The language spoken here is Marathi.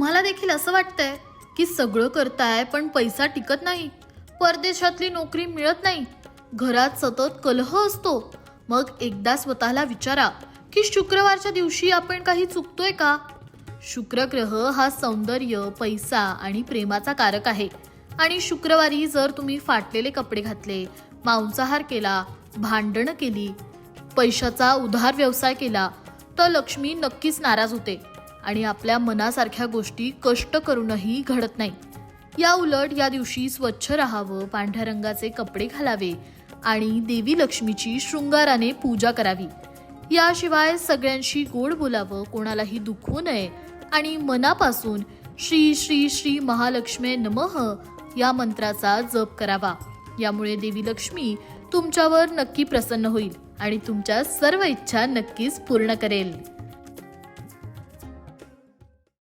तुम्हाला देखील असं वाटतंय की सगळं करताय पण पैसा टिकत नाही. परदेशातली नोकरी मिळत नाही. घरात सतत कलह असतो. मग एकदा स्वतःला विचारा की शुक्रवारच्या दिवशी आपण काही चुकतोय का? शुक्र ग्रह हा सौंदर्य पैसा आणि प्रेमाचा कारक आहे. आणि शुक्रवारी जर तुम्ही फाटलेले कपडे घातले मांसाहार केला भांडणं केली पैशाचा उधार व्यवसाय केला तर लक्ष्मी नक्कीच नाराज होते. आणि आपल्या मनासारख्या गोष्टी कष्ट करूनही घडत नाही. या उलट या दिवशी स्वच्छ राहावं पांढऱ्या रंगाचे कपडे घालावे आणि देवी लक्ष्मीची शृंगाराने पूजा करावी. याशिवाय सगळ्यांशी गोड बोलावं कोणालाही दुखवू नये आणि मनापासून श्री श्री श्री महालक्ष्मी नमः या मंत्राचा जप करावा. यामुळे देवी लक्ष्मी तुमच्यावर नक्की प्रसन्न होईल आणि तुमच्या सर्व इच्छा नक्कीच पूर्ण करेल.